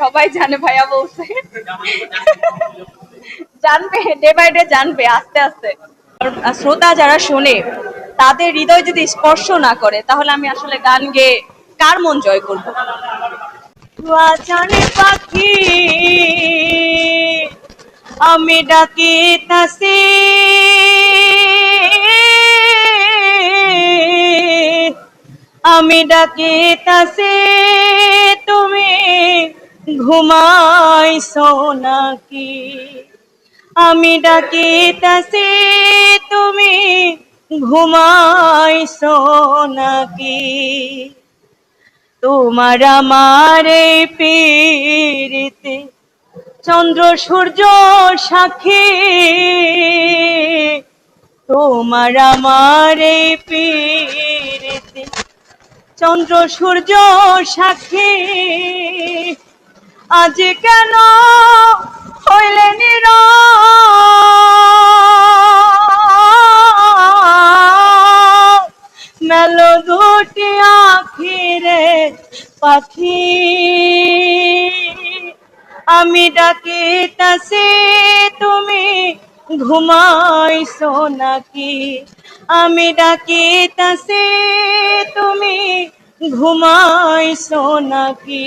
সবাই জানে ভাইয়া বলছে। জানবে ডে বাই ডে জানবে, আস্তে আস্তে। শ্রোতা যারা শোনে, তাদের হৃদয় যদি স্পর্শ না করে, তাহলে আমি আসলে গান গেয়ে কার মন জয় করব? পাখি, আমি ডাকি তাসি। আমি ডাকি তাসি, তুমি ঘুমাইছো নাকি আমি ডাকি তাসি, তুমি ঘুমাইছো নাকি তোমার আমার এই পীড়িতে চন্দ্র, সূর্য, সাক্ষী। তোমার আমার এই পীড়িতে চন্দ্র, সূর্য, সাক্ষী। আজ কেন হইলে নীরব? মেলো দুটি আখিরে পাখি। আমি ডাকি তাসি তুমি ঘুমাইছো নাকি? আমি ডাকি তাসি তুমি ঘুমাইছো নাকি?